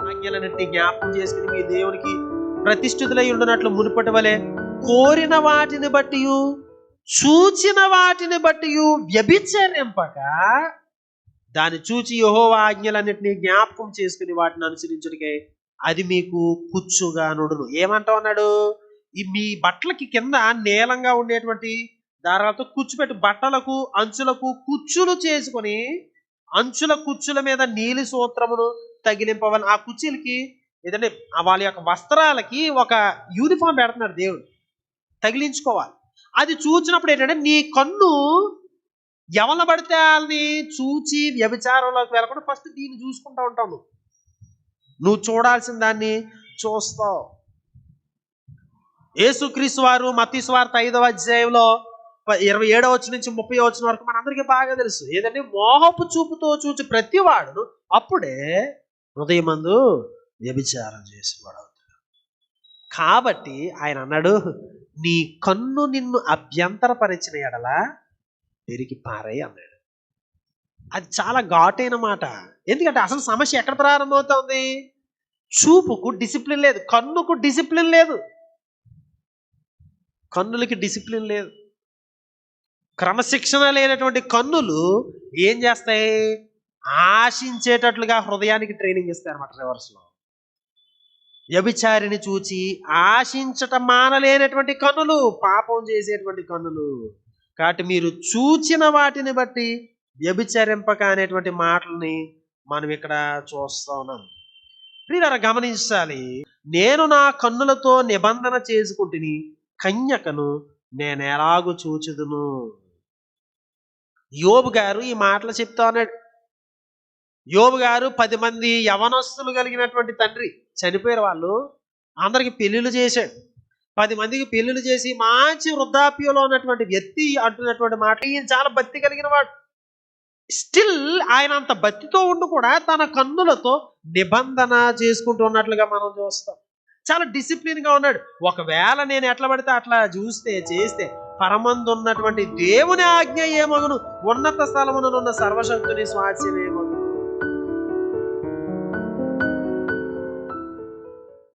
ఆజ్ఞలన్నింటినీ జ్ఞాపకం చేసుకుని మీ దేవునికి ప్రతిష్ఠితులై ఉండనట్లు మునుపటి వలె కోరిన వాటిని బట్టి చూచిన వాటిని బట్టి వ్యభిచరింపక దాన్ని చూచి యహో ఆజ్ఞలన్నింటినీ జ్ఞాపకం చేసుకుని వాటిని అనుసరించుడికే అది మీకు కుచ్చుగా నుడును ఏమంటా ఉన్నాడు? ఈ మీ బట్టలకి కింద నీలంగా ఉండేటువంటి దారాలతో కూర్చుపెట్టి బట్టలకు అంచులకు కుచ్చులు చేసుకొని అంచుల కుచ్చుల మీద నీలి సూత్రమును తగిలింపవని ఆ కుర్చీలకి ఏదంటే వాళ్ళ యొక్క వస్త్రాలకి ఒక యూనిఫామ్ పెడుతున్నాడు దేవుడు. తగిలించుకోవాలి. అది చూచినప్పుడు ఏంటంటే నీ కన్ను ఎవరిని పడితే వాళ్ళని చూచి వ్యభిచారంలోకి వెళ్ళకుండా ఫస్ట్ దీన్ని చూసుకుంటా ఉంటావు నువ్వు. నువ్వు చూడాల్సిన దాన్ని చూస్తావు. యేసుక్రీస్తు వారు మతీశ్వార్త ఐదవ అధ్యాయంలో ఇరవై ఏడవ వచ్చి నుంచి ముప్పై వచ్చిన వరకు మనందరికీ బాగా తెలుసు. ఏదంటే మోహపు చూపుతో చూచి ప్రతి వాడును అప్పుడే హృదయమందు వ్యభిచారం చేసేవాడు అవుతాడు కాబట్టి ఆయన అన్నాడు నీ కన్ను నిన్ను అభ్యంతరపరిచిన ఎడల పెరిగి పారై అన్నాడు. అది చాలా ఘాటైన మాట. ఎందుకంటే అసలు సమస్య ఎక్కడ ప్రారంభమవుతుంది? చూపుకు డిసిప్లిన్ లేదు కన్నుకు డిసిప్లిన్ లేదు. కన్నులకి డిసిప్లిన్ లేదు. క్రమశిక్షణ లేనటువంటి కన్నులు ఏం చేస్తాయి? ఆశించేటట్లుగా హృదయానికి ట్రైనింగ్ ఇస్తాయి అనమాట రివర్స్లో. వ్యభిచారిని చూచి ఆశించట మానలేనటువంటి కన్నులు పాపం చేసేటువంటి కన్నులు. కాబట్టి మీరు చూచిన వాటిని బట్టి వ్యభిచరింపక అనేటువంటి మాటల్ని మనం ఇక్కడ చూస్తా ఉన్నాం. ప్రియులారా గమనించాలి. నేను నా కన్నులతో నిబంధన చేసుకుంటుని కన్యకను నేను ఎలాగూ చూచుదును? యోబు గారు ఈ మాటలు చెప్తా ఉన్నాడు. యోబు గారు పది మంది యవనస్తులు కలిగినటువంటి తండ్రి. చనిపోయారు వాళ్ళు అందరికి పెళ్ళిళ్ళు చేశాడు. పది మందికి పెళ్ళిళ్ళు చేసి మంచి వృద్ధాప్యంలో ఉన్నటువంటి వ్యక్తి అంటున్నటువంటి మాట. ఈయన చాలా భక్తి కలిగిన వాడు. స్టిల్ ఆయన అంత భక్తితో ఉండి కూడా తన కన్నులతో నిబంధన చేసుకుంటూ ఉన్నట్లుగా మనం చూస్తాం. చాలా డిసిప్లిన్గా ఉన్నాడు. ఒకవేళ నేను ఎట్లా పడితే అట్లా చూస్తే చేస్తే పరమందు ఉన్నటువంటి దేవుని ఆజ్ఞ ఏమగును? ఉన్నత స్థలమున ఉన్న సర్వశక్తుని స్వాస్యం ఏమగును